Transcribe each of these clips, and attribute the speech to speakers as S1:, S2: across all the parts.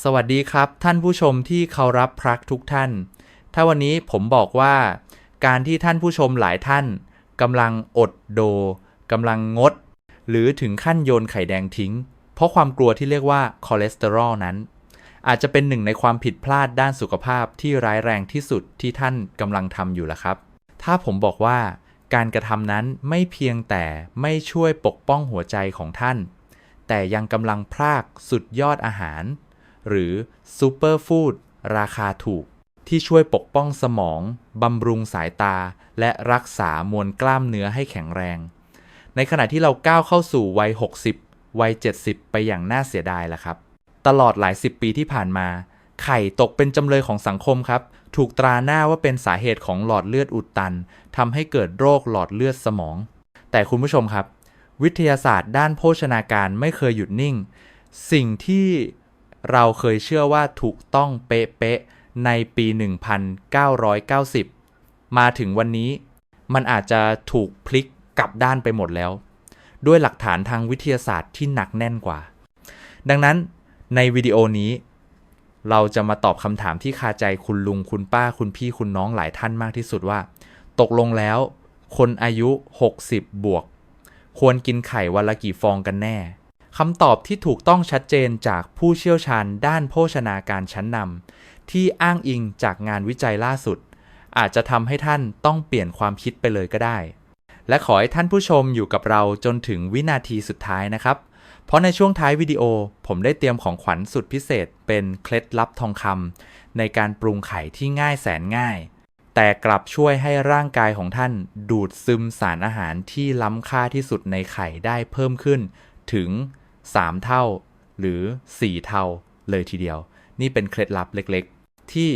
S1: สวัสดีครับ ท่านผู้ชมที่เคารพพรักทุกท่าน ถ้าวันนี้ผมบอกว่า การที่ท่านผู้ชมหลายท่านกำลังอดโดกำลังงด หรือถึงขั้นโยนไข่แดงทิ้ง เพราะความกลัวที่เรียกว่าคอเลสเตอรอลนั้น อาจจะเป็นหนึ่งในความผิดพลาดด้านสุขภาพที่ร้ายแรงที่สุดที่ท่านกำลังทำอยู่ละครับ ถ้าผมบอกว่า การกระทำนั้นไม่เพียงแต่ไม่ช่วยปกป้องหัวใจของท่าน แต่ยังกำลังพรากสุดยอดอาหาร หรือซูเปอร์ฟู้ดราคาถูก ที่ช่วยปกป้องสมอง บำรุงสายตา และรักษามวลกล้ามเนื้อให้แข็งแรง ในขณะที่เราก้าวเข้าสู่วัย 60 วัย 70 ไปอย่างน่าเสียดายล่ะครับ ตลอดหลายสิบปีที่ผ่านมา ไข่ตกเป็นจำเลยของสังคมครับ ถูกตราหน้าว่าเป็นสาเหตุของหลอดเลือดอุดตันทำให้เกิดโรคหลอดเลือดสมอง แต่คุณผู้ชมครับ วิทยาศาสตร์ด้านโภชนาการไม่เคยหยุดนิ่ง สิ่งที่ เราเคยเชื่อว่าถูกต้องเป๊ะๆในปี 1990 มาถึงวันนี้ มันอาจจะถูกพลิกกลับด้านไปหมดแล้ว ด้วยหลักฐานทางวิทยาศาสตร์ที่หนักแน่นกว่า ดังนั้นในวิดีโอนี้ เราจะมาตอบคำถามที่คาใจคุณลุงคุณป้าคุณพี่คุณน้องหลายท่านมากที่สุดว่า ตกลงแล้ว คนอายุ 60 บวก ควรกินไข่วันละกี่ฟองกันแน่ คำตอบที่ถูกต้องชัดเจนจากผู้เชี่ยวชาญด้านโภชนาการชั้นนำที่อ้างอิงจากงานวิจัยล่าสุด อาจจะทำให้ท่านต้องเปลี่ยนความคิดไปเลยก็ได้ และขอให้ท่านผู้ชมอยู่กับเราจนถึงวินาทีสุดท้ายนะครับ เพราะในช่วงท้ายวิดีโอผมได้เตรียมของขวัญสุดพิเศษ เป็นเคล็ดลับทองคำในการปรุงไข่ที่ง่ายแสนง่าย แต่กลับช่วยให้ร่างกายของท่านดูดซึมสารอาหารที่ล้ำค่าที่สุดในไข่ได้เพิ่มขึ้นถึง 3 เท่า หรือ 4 เท่าเลยทีเดียว นี่เป็นเคล็ดลับเล็กๆ ที่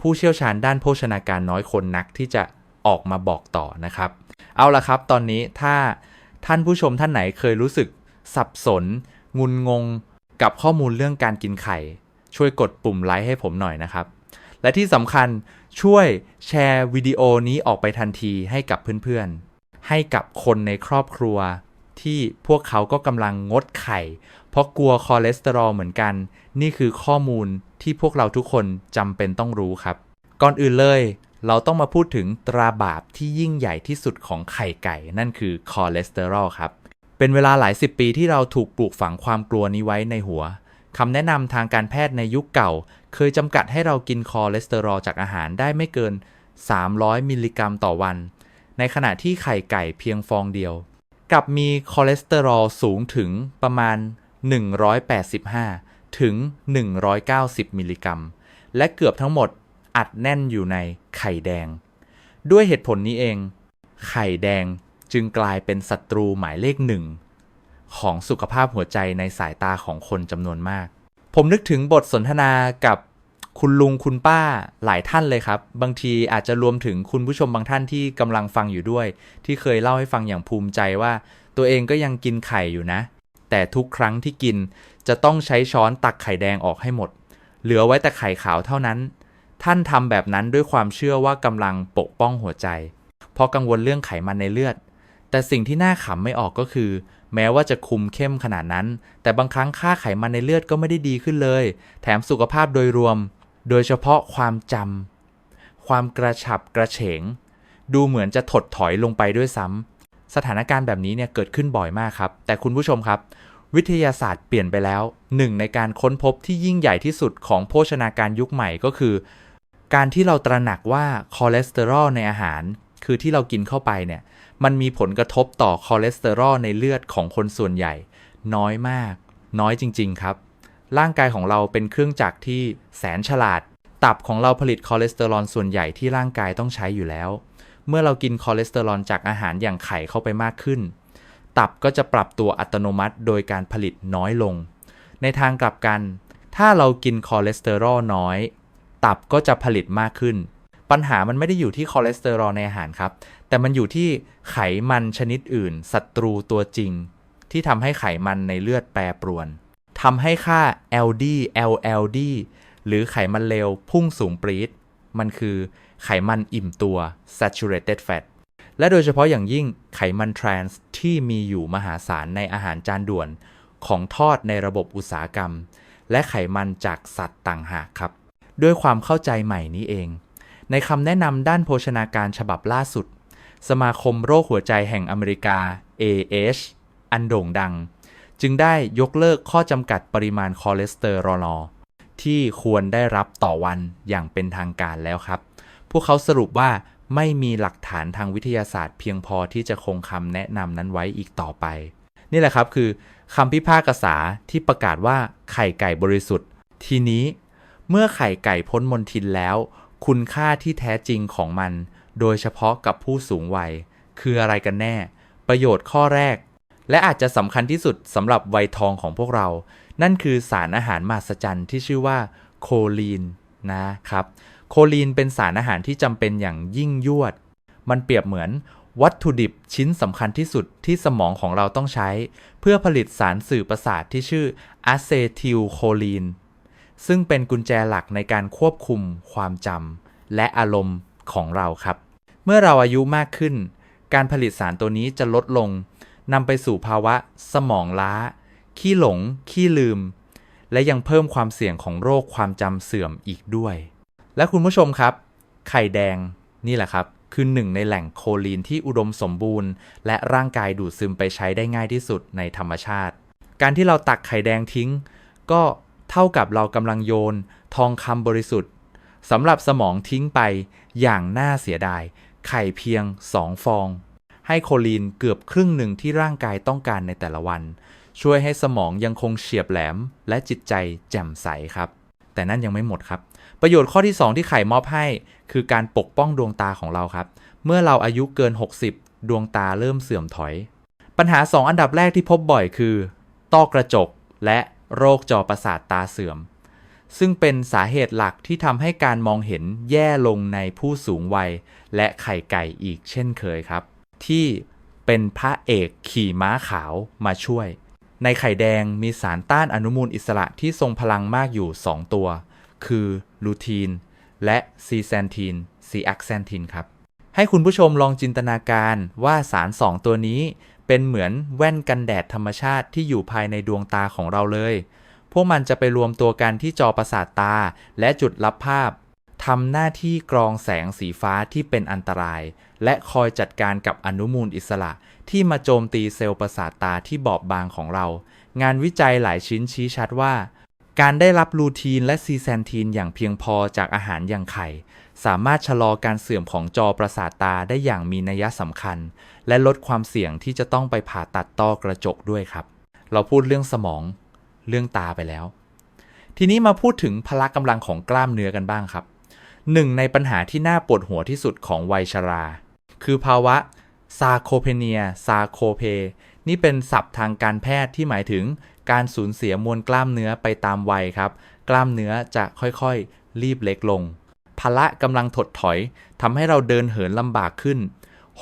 S1: ผู้เชี่ยวชาญด้านโภชนาการน้อยคนนักที่จะออกมาบอกต่อนะครับ เอาละครับตอนนี้ถ้าท่านผู้ชมท่านไหนเคยรู้สึกสับสน งุนงงกับข้อมูลเรื่องการกินไข่ ช่วยกดปุ่มไลค์ให้ผมหน่อยนะครับ และที่สำคัญช่วยแชร์วิดีโอนี้ออกไปทันทีให้กับเพื่อนๆ ให้กับคนในครอบครัว ที่พวกเขาก็กำลังงดไข่ เพราะกลัวคอเลสเตอรอลเหมือนกัน นี่คือข้อมูลที่พวกเราทุกคนจำเป็นต้องรู้ครับ ก่อนอื่นเลย เราต้องมาพูดถึงตราบาปที่ยิ่งใหญ่ที่สุดของไข่ไก่ นั่นคือคอเลสเตอรอลครับ เป็นเวลาหลายสิบปีที่เราถูกปลูกฝังความกลัวนี้ไว้ในหัวคำแนะนำทางการแพทย์ในยุคเก่า เคยจำกัดให้เรากินคอเลสเตอรอลจากอาหารได้ไม่เกิน 300 มิลลิกรัมต่อวัน ในขณะที่ไข่ไก่เพียงฟองเดียว กับมีคอเลสเตอรอลสูงถึงประมาณ 185 ถึง 190 มิลลิกรัม และเกือบทั้งหมดอัดแน่นอยู่ในไข่แดง ด้วยเหตุผลนี้เอง ไข่แดงจึงกลายเป็นศัตรูหมายเลขหนึ่งของสุขภาพหัวใจในสายตาของคนจำนวนมาก ผมนึกถึงบทสนทนากับ คุณลุงคุณป้าหลายท่านเลยครับ บางทีอาจจะรวมถึงคุณผู้ชมบางท่านที่กำลังฟังอยู่ด้วย ที่เคยเล่าให้ฟังอย่างภูมิใจว่า ตัวเองก็ยังกินไข่อยู่นะ แต่ทุกครั้งที่กินจะต้องใช้ช้อนตักไข่แดงออกให้หมด เหลือไว้แต่ไข่ขาวเท่านั้น ท่านทำแบบนั้นด้วยความเชื่อว่ากำลังปกป้องหัวใจ เพราะกังวลเรื่องไขมันในเลือด แต่สิ่งที่น่าขำไม่ออกก็คือ แม้ว่าจะคุมเข้มขนาดนั้น แต่บางครั้งค่าไขมันในเลือดก็ไม่ได้ดีขึ้นเลย แถมสุขภาพโดยรวม โดยเฉพาะความจำความกระฉับกระเฉง ดูเหมือนจะถดถอยลงไปด้วยซ้ำสถานการณ์แบบนี้เนี่ยเกิดขึ้นบ่อยมากครับ แต่คุณผู้ชมครับ วิทยาศาสตร์เปลี่ยนไปแล้วหนึ่งในการค้นพบที่ยิ่งใหญ่ที่สุดของโภชนาการยุคใหม่ก็คือ การที่เราตระหนักว่าคอเลสเตอรอลในอาหาร คือที่เรากินเข้าไปเนี่ยมันมีผลกระทบต่อคอเลสเตอรอลในเลือดของคนส่วนใหญ่ น้อยมาก น้อยจริง ๆ ครับ ร่างกายของเราเป็นเครื่องจักรที่แสนฉลาด ตับของเราผลิตคอเลสเตอรอลส่วนใหญ่ที่ร่างกายต้องใช้อยู่แล้ว เมื่อเรากินคอเลสเตอรอลจากอาหารอย่างไข่เข้าไปมากขึ้น ตับก็จะปรับตัวอัตโนมัติโดยการผลิตน้อยลง ในทางกลับกัน ถ้าเรากินคอเลสเตอรอลน้อย ตับก็จะผลิตมากขึ้น ปัญหามันไม่ได้อยู่ที่คอเลสเตอรอลในอาหารครับ แต่มันอยู่ที่ไขมันชนิดอื่นศัตรูตัวจริง ที่ทำให้ไขมันในเลือดแปรปรวน ทำให้ค่า LD LLD หรือไขมันเลวพุ่งสูงปรี๊ดมันคือไขมันอิ่มตัว saturated fat และโดยเฉพาะอย่างยิ่งไขมันทรานส์ที่มีอยู่มหาศาลในอาหารจานด่วนของทอดในระบบอุตสาหกรรม และไขมันจากสัตว์ต่างหากครับ ด้วยความเข้าใจใหม่นี้เอง ในคำแนะนำด้านโภชนาการฉบับล่าสุด สมาคมโรคหัวใจแห่งอเมริกา AH อันโด่งดัง จึงได้ยกเลิกข้อจำกัดปริมาณคอเลสเตอรอลที่ควรได้รับต่อวันอย่างเป็นทางการแล้วครับ พวกเขาสรุปว่าไม่มีหลักฐานทางวิทยาศาสตร์เพียงพอที่จะคงคำแนะนำนั้นไว้อีกต่อไป นี่แหละครับคือคำพิพากษาที่ประกาศว่าไข่ไก่บริสุทธิ์ ทีนี้ เมื่อไข่ไก่พ้นมนทินแล้ว คุณค่าที่แท้จริงของมัน โดยเฉพาะกับผู้สูงวัย คืออะไรกันแน่ ประโยชน์ข้อแรก และอาจจะสำคัญที่สุดสำหรับวัยทองของพวกเรา นั่นคือสารอาหารมหัศจรรย์ที่ชื่อว่าโคลีนนะครับ โคลีนเป็นสารอาหารที่จำเป็นอย่างยิ่งยวด มันเปรียบเหมือนวัตถุดิบชิ้นสำคัญที่สุดที่สมองของเราต้องใช้ เพื่อผลิตสารสื่อประสาทที่ชื่ออะเซทิลโคลีน ซึ่งเป็นกุญแจหลักในการควบคุมความจำและอารมณ์ของเราครับ เมื่อเราอายุมากขึ้น การผลิตสารตัวนี้จะลดลง นำไปสู่ภาวะสมองล้า ขี้หลง ขี้ลืม และยังเพิ่มความเสี่ยงของโรคความจำเสื่อมอีกด้วย และคุณผู้ชมครับ ไข่แดงนี่แหละครับ คือหนึ่งในแหล่งโคลีนที่อุดมสมบูรณ์ และร่างกายดูดซึมไปใช้ได้ง่ายที่สุดในธรรมชาติ การที่เราตักไข่แดงทิ้ง ก็เท่ากับเรากำลังโยน ทองคำบริสุทธิ์สำหรับสมองทิ้งไปอย่างน่าเสียดาย ไข่เพียง 2 ฟอง ให้โคลีนเกือบครึ่งหนึ่งที่ร่างกายต้องการในแต่ละวัน ช่วยให้สมองยังคงเฉียบแหลม และจิตใจแจ่มใสครับ แต่นั่นยังไม่หมดครับ ประโยชน์ข้อที่ 2 ที่ไข่มอบให้ คือการปกป้องดวงตาของเราครับ เมื่อเราอายุเกิน 60 ดวงตาเริ่มเสื่อมถอย ปัญหา 2 อันดับแรกที่พบบ่อยคือต้อกระจกและโรคจอประสาทตาเสื่อม ซึ่งเป็นสาเหตุหลักที่ทำให้การมองเห็นแย่ลงในผู้สูงวัย และไข่ไก่อีกเช่นเคยครับ ที่เป็นพระเอกขี่ม้าขาวมาช่วย ในไข่แดงมีสารต้านอนุมูลอิสระที่ทรงพลังมากอยู่ 2 ตัว คือลูทีน และซีแซนทีนซีแอคแซนทีนครับ ให้คุณผู้ชมลองจินตนาการว่าสาร 2 ตัวนี้เป็นเหมือนแว่นกันแดดธรรมชาติที่อยู่ภายในดวงตาของเราเลย พวกมันจะไปรวมตัวกันที่จอประสาทตาและจุดรับภาพ ทำหน้าที่กรองแสงสีฟ้าที่เป็นอันตราย และคอยจัดการกับอนุมูลอิสระที่มาโจมตีเซลล์ประสาทตาที่บอบบางของเรา งานวิจัยหลายชิ้นชี้ชัดว่า การได้รับลูทีนและซีแซนทีนอย่างเพียงพอจากอาหารอย่างไข่ สามารถชะลอการเสื่อมของจอประสาทตาได้อย่างมีนัยสำคัญ และลดความเสี่ยงที่จะต้องไปผ่าตัดต้อกระจกด้วยครับ เราพูดเรื่องสมอง เรื่องตาไปแล้ว ทีนี้มาพูดถึงพละกำลังของกล้ามเนื้อกันบ้างครับ หนึ่งในปัญหาที่น่าปวดหัวที่สุดของวัยชรา คือภาวะซาโคเพเนียซาโคเพ นี่เป็นศัพท์ทางการแพทย์ที่หมายถึงการสูญเสียมวลกล้ามเนื้อไปตามวัยครับ กล้ามเนื้อจะค่อยๆ รีบเล็กลง พละกำลังถดถอยทำให้เราเดินเหินลำบากขึ้น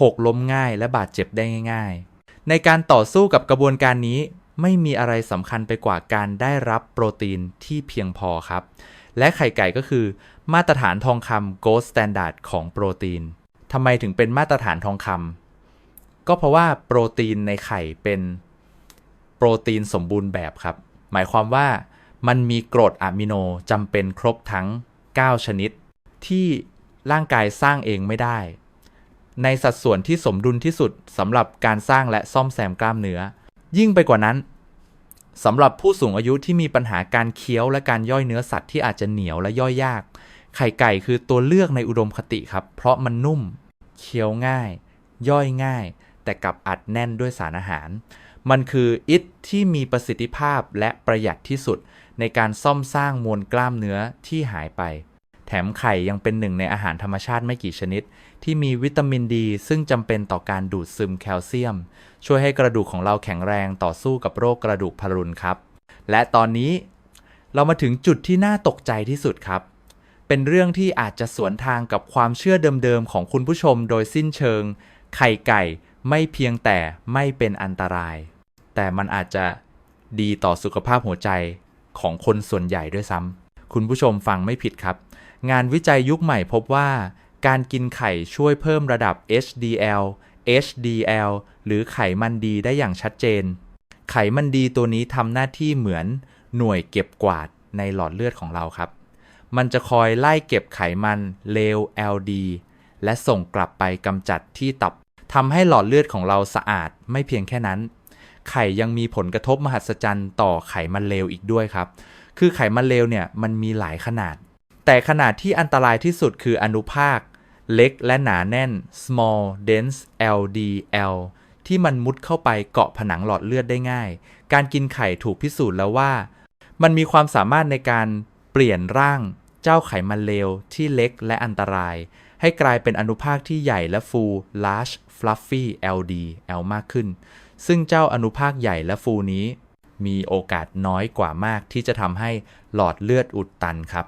S1: หกล้มง่ายและบาดเจ็บได้ง่าย ๆ ในการต่อสู้กับกระบวนการนี้ไม่มีอะไรสำคัญไปกว่าการได้รับโปรตีนที่เพียงพอครับ และไข่ไก่ก็คือ มาตรฐานทองคำ Gold Standard ของโปรตีนทำไมถึงเป็นมาตรฐานทองคำก็เพราะว่าโปรตีนในไข่เป็นโปรตีนสมบูรณ์แบบครับ หมายความว่ามันมีกรดอะมิโนจำเป็นครบทั้ง 9 ชนิด ที่ร่างกายสร้างเองไม่ได้ ในสัดส่วนที่สมดุลที่สุดสำหรับการสร้างและซ่อมแซมกล้ามเนื้อ ยิ่งไปกว่านั้น สำหรับผู้สูงอายุที่มีปัญหาการเคี้ยวและการย่อยเนื้อสัตว์ที่อาจจะเหนียวและย่อยยาก ไข่ไก่คือตัวเลือกในอุดมคติครับ เพราะมันนุ่ม เคี้ยวง่าย ย่อยง่าย แต่กับอัดแน่นด้วยสารอาหาร มันคืออิฐที่มีประสิทธิภาพและประหยัดที่สุดในการซ่อมสร้างมวลกล้ามเนื้อที่หายไป แถมไข่ยังเป็นหนึ่งในอาหารธรรมชาติไม่กี่ชนิด ที่มีวิตามินดี ซึ่งจำเป็นต่อการดูดซึมแคลเซียม ช่วยให้กระดูกของเราแข็งแรงต่อสู้กับโรคกระดูกพรุนครับ และตอนนี้เรามาถึงจุดที่น่าตกใจที่สุดครับ เป็นเรื่องที่อาจจะสวนทางกับความเชื่อเดิมๆของคุณผู้ชมโดยสิ้นเชิง ไข่ไก่ไม่เพียงแต่ไม่เป็นอันตราย แต่มันอาจจะดีต่อสุขภาพหัวใจของคนส่วนใหญ่ด้วยซ้ำคุณผู้ชมฟังไม่ผิดครับ งานวิจัยยุคใหม่พบว่า การกินไข่ช่วยเพิ่มระดับ HDL HDL หรือไขมันดีได้อย่างชัดเจน ไขมันดีตัวนี้ทำหน้าที่เหมือนหน่วยเก็บกวาดในหลอดเลือดของเราครับ มันจะคอยไล่เก็บไขมันเลว LD และส่งกลับไปกำจัดที่ตับทำให้หลอดเลือดของเราสะอาดไม่เพียงแค่นั้น ไข่ยังมีผลกระทบมหัศจรรย์ต่อไขมันเลวอีกด้วยครับ คือไขมันเลวเนี่ยมันมีหลายขนาด แต่ขนาดที่อันตรายที่สุดคืออนุภาค เล็กและหนาแน่น small dense LDL ที่มันมุดเข้าไปเกาะผนังหลอดเลือดได้ง่าย การกินไข่ถูกพิสูจน์แล้วว่า มันมีความสามารถในการเปลี่ยนร่างเจ้าไขมันเลวที่เล็กและอันตราย ให้กลายเป็นอนุภาคที่ใหญ่และฟู large fluffy LDL มากขึ้น ซึ่งเจ้าอนุภาคใหญ่และฟูนี้ มีโอกาสน้อยกว่ามากที่จะทำให้หลอดเลือดอุดตันครับ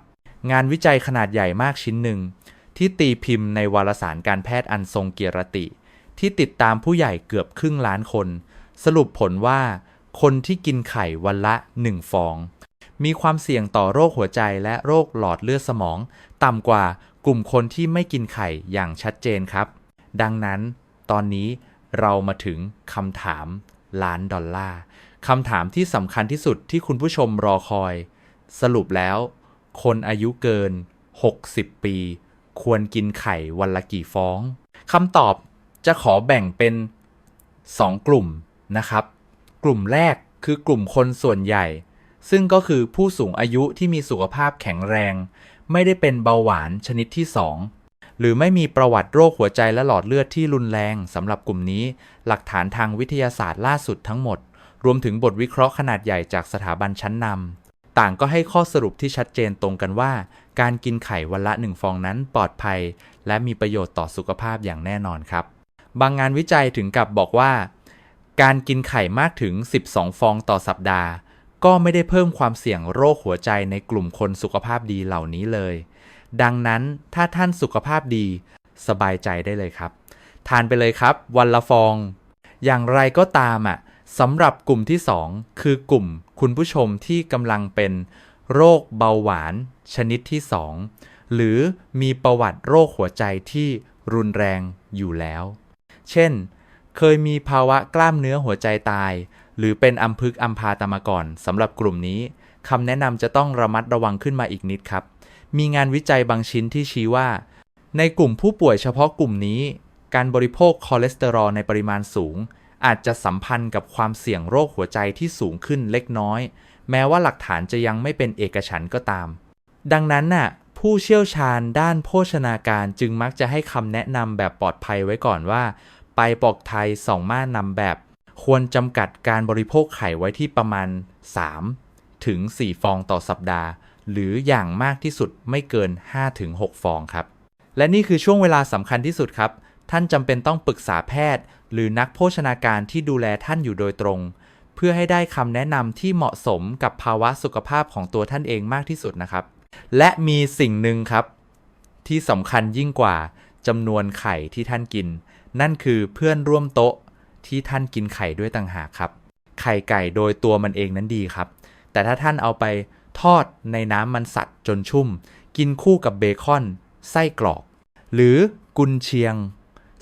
S1: งานวิจัยขนาดใหญ่มากชิ้นหนึ่ง ที่ตีพิมพ์ในวารสารการแพทย์อันทรงเกียรติ ที่ติดตามผู้ใหญ่เกือบครึ่งล้านคน สรุปผลว่า คนที่กินไข่วันละ 1 ฟอง มีความเสี่ยงต่อโรคหัวใจและโรคหลอดเลือดสมอง ต่ำกว่ากลุ่มคนที่ไม่กินไข่อย่างชัดเจนครับ ดังนั้น ตอนนี้เรามาถึงคำถามล้านดอลลาร์คำถามที่สำคัญที่สุดที่คุณผู้ชมรอคอย สรุปแล้ว คนอายุเกิน 60 ปี ควรกินไข่วันละกี่ฟองคำตอบจะขอแบ่งเป็น 2 กลุ่มนะครับ กลุ่มแรกคือกลุ่มคนส่วนใหญ่ ซึ่งก็คือผู้สูงอายุที่มีสุขภาพแข็งแรง ไม่ได้เป็นเบาหวานชนิดที่ 2 หรือไม่มีประวัติโรคหัวใจและหลอดเลือดที่รุนแรงสำหรับกลุ่มนี้ หลักฐานทางวิทยาศาสตร์ล่าสุดทั้งหมด รวมถึงบทวิเคราะห์ขนาดใหญ่จากสถาบันชั้นนำ ต่างก็ให้ข้อสรุปที่ชัดเจนตรงกันว่า การกินไข่วันละหนึ่งฟองนั้นปลอดภัย และมีประโยชน์ต่อสุขภาพอย่างแน่นอนครับ บางงานวิจัยถึงกับบอกว่า การกินไข่มากถึง 12 ฟองต่อสัปดาห์ ก็ไม่ได้เพิ่มความเสี่ยงโรคหัวใจในกลุ่มคนสุขภาพดีเหล่านี้เลย ดังนั้นถ้าท่านสุขภาพดี สบายใจได้เลยครับ ทานไปเลยครับ วันละฟอง อย่างไรก็ตามอะสำหรับกลุ่มที่ 2 คือกลุ่ม คุณผู้ชมที่กำลังเป็นโรคเบาหวานชนิดที่ 2 หรือมีประวัติโรคหัวใจที่รุนแรงอยู่แล้ว เช่น เคยมีภาวะกล้ามเนื้อหัวใจตาย หรือเป็นอัมพฤกษ์อัมพาตมาก่อนสำหรับกลุ่มนี้คำแนะนำจะต้องระมัดระวังขึ้นมาอีกนิดครับ มีงานวิจัยบางชิ้นที่ชี้ว่า ในกลุ่มผู้ป่วยเฉพาะกลุ่มนี้ การบริโภคคอเลสเตอรอลในปริมาณสูง อาจจะสัมพันธ์กับความเสี่ยงโรคหัวใจที่สูงขึ้นเล็กน้อย แม้ว่าหลักฐานจะยังไม่เป็นเอกฉันก็ตาม ดังนั้นน่ะผู้เชี่ยวชาญด้านโภชนาการจึงมักจะให้คำแนะนำแบบปลอดภัยไว้ก่อนว่า ไปปอกไทยสองม่านำแบบ ควรจำกัดการบริโภคไข่ไว้ที่ประมาณ 3 ถึง 4 ฟองต่อสัปดาห์ หรืออย่างมากที่สุดไม่เกิน 5 ถึง 6 ฟองครับ และนี่คือช่วงเวลาสำคัญที่สุดครับ ท่านจำเป็นต้องปรึกษาแพทย์ หรือนักโภชนาการที่ดูแลท่านอยู่โดยตรง เพื่อให้ได้คำแนะนำที่เหมาะสมกับภาวะสุขภาพของตัวท่านเองมากที่สุดนะครับ และมีสิ่งหนึ่งครับ ที่สำคัญยิ่งกว่าจำนวนไข่ที่ท่านกิน นั่นคือเพื่อนร่วมโต๊ะที่ท่านกินไข่ด้วยต่างหากครับ ไข่ไก่โดยตัวมันเองนั้นดีครับ แต่ถ้าท่านเอาไปทอดในน้ำมันสัตว์จนชุ่ม กินคู่กับเบคอน ไส้กรอก หรือกุนเชียง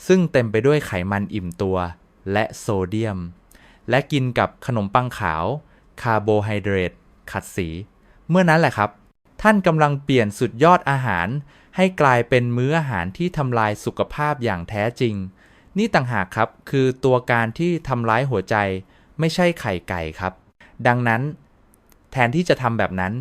S1: ซึ่งเต็มไปด้วยไขมันอิ่มตัว และโซเดียม และกินกับขนมปังขาว คาร์โบไฮเดรตขัดสี เมื่อนั้นแหละครับ ท่านกำลังเปลี่ยนสุดยอดอาหาร ให้กลายเป็นมื้ออาหารที่ทำลายสุขภาพอย่างแท้จริง นี่ต่างหากครับคือตัวการที่ทำร้ายหัวใจ ไม่ใช่ไข่ไก่ครับ ดังนั้น แทนที่จะทำแบบนั้น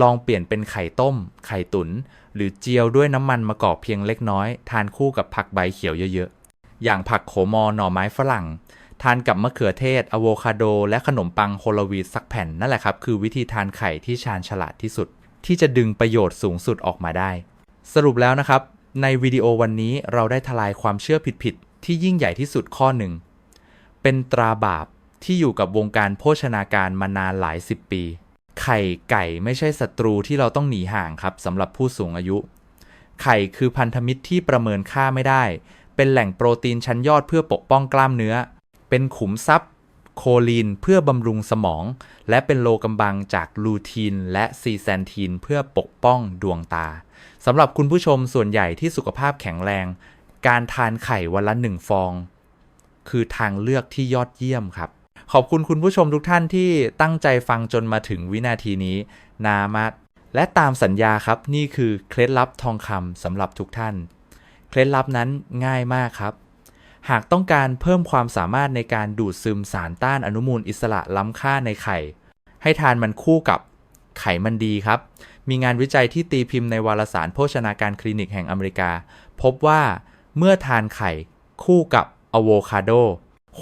S1: ลองเปลี่ยนเป็นไข่ต้ม ไข่ตุน๋น หรือเจียวด้วยน้ำมันมะกอกเพียงเล็กน้อย ทานคู่กับผักใบเขียวเยอะๆ อย่างผักโขมอหน่อไม้ฝรั่ง ทานกับมะเขือเทศอะโวคาโด และขนมปังโฮลวีตสักแผ่นนั่นแหละครับ คือวิธีทานไข่ที่ชาญฉลาดที่สุด ที่จะดึงประโยชน์สูงสุดออกมาได้ สรุปแล้วนะครับ ในวิดีโอวันนี้เราได้ทลายความเชื่อผิดๆที่ยิ่งใหญ่ที่สุดข้อหนึ่งเป็นตราบาปที่อยู่กับวงการโภชนาการมานานหลายสิบปี ไข่ไก่ไม่ใช่ศัตรูที่เราต้องหนีห่างครับสำหรับผู้สูงอายุ ไข่คือพันธมิตรที่ประเมินค่าไม่ได้ เป็นแหล่งโปรตีนชั้นยอดเพื่อปกป้องกล้ามเนื้อ เป็นขุมทรัพย์ โคลีนเพื่อบำรุงสมอง และเป็นโลกำบังจากลูทีนและซีแซนทีนเพื่อปกป้องดวงตาสำหรับคุณผู้ชมส่วนใหญ่ที่สุขภาพแข็งแรง การทานไข่วันละหนึ่งฟอง คือทางเลือกที่ยอดเยี่ยมครับ ขอบคุณคุณผู้ชมทุกท่านที่ตั้งใจฟังจนมาถึงวินาทีนี้นามากและตามสัญญาครับนี่คือเคล็ดลับทองคำสำหรับทุกท่าน เคล็ดลับนั้นง่ายมากครับ หากต้องการเพิ่มความสามารถในการดูดซึมสารต้านอนุมูลอิสระล้ำค่าในไข่ ให้ทานมันคู่กับไขมันดีครับ มีงานวิจัยที่ตีพิมพ์ในวารสารโภชนาการคลินิกแห่งอเมริกา พบว่าเมื่อทานไข่คู่กับอะโวคาโด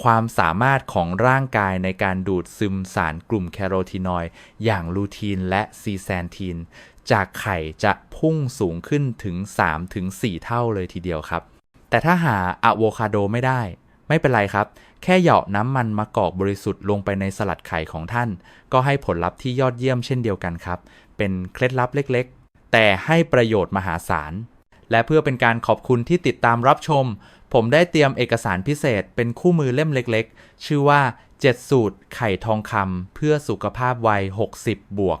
S1: ความสามารถของร่างกายในการดูดซึมสารกลุ่มแคโรทีนอยด์อย่างลูทีนและซีแซนทีน จากไข่จะพุ่งสูงขึ้นถึง 3-4 เท่าเลยทีเดียวครับ แต่ถ้าหาอะโวคาโดไม่ได้ ไม่เป็นไรครับ แค่เหยาะน้ำมันมะกอกบริสุทธิ์ลงไปในสลัดไข่ของท่าน ก็ให้ผลลัพธ์ที่ยอดเยี่ยมเช่นเดียวกันครับ เป็นเคล็ดลับเล็กๆ แต่ให้ประโยชน์มหาศาล และเพื่อเป็นการขอบคุณที่ติดตามรับชม ผมได้เตรียมเอกสารพิเศษเป็นคู่มือเล่มเล็กๆ ชื่อว่า 7 สูตรไข่ทองคำเพื่อสุขภาพวัย 60 บวก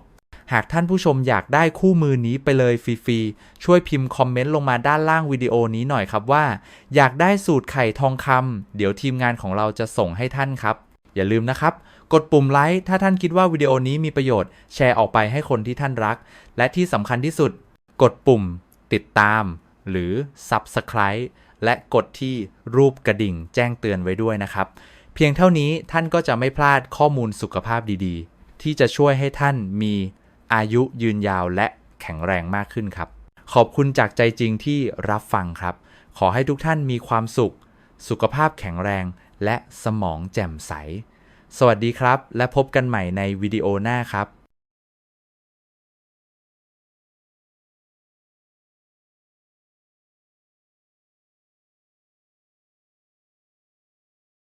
S1: หากท่านผู้ชมอยากได้คู่มือนี้ไปเลยฟรีๆ ช่วยพิมพ์คอมเมนต์ลงมาด้านล่างวิดีโอนี้หน่อยครับว่า อยากได้สูตรไข่ทองคำเดี๋ยวทีมงานของเราจะส่งให้ท่านครับ อย่าลืมนะครับกดปุ่มไลค์ถ้าท่านคิดว่าวิดีโอนี้มีประโยชน์แชร์ออกไปให้คนที่ท่านรัก และที่สำคัญที่สุด กดปุ่ม ติดตามหรือ Subscribe และกดที่รูปกระดิ่งแจ้งเตือนไว้ด้วยนะครับ เพียงเท่านี้ท่านก็จะไม่พลาดข้อมูลสุขภาพดีๆ ที่จะช่วยให้ท่านมีอายุยืนยาวและแข็งแรงมากขึ้นครับ ขอบคุณจากใจจริงที่รับฟังครับ ขอให้ทุกท่านมีความสุข สุขภาพแข็งแรงและสมองแจ่มใส สวัสดีครับ และพบกันใหม่ในวิดีโอหน้าครับ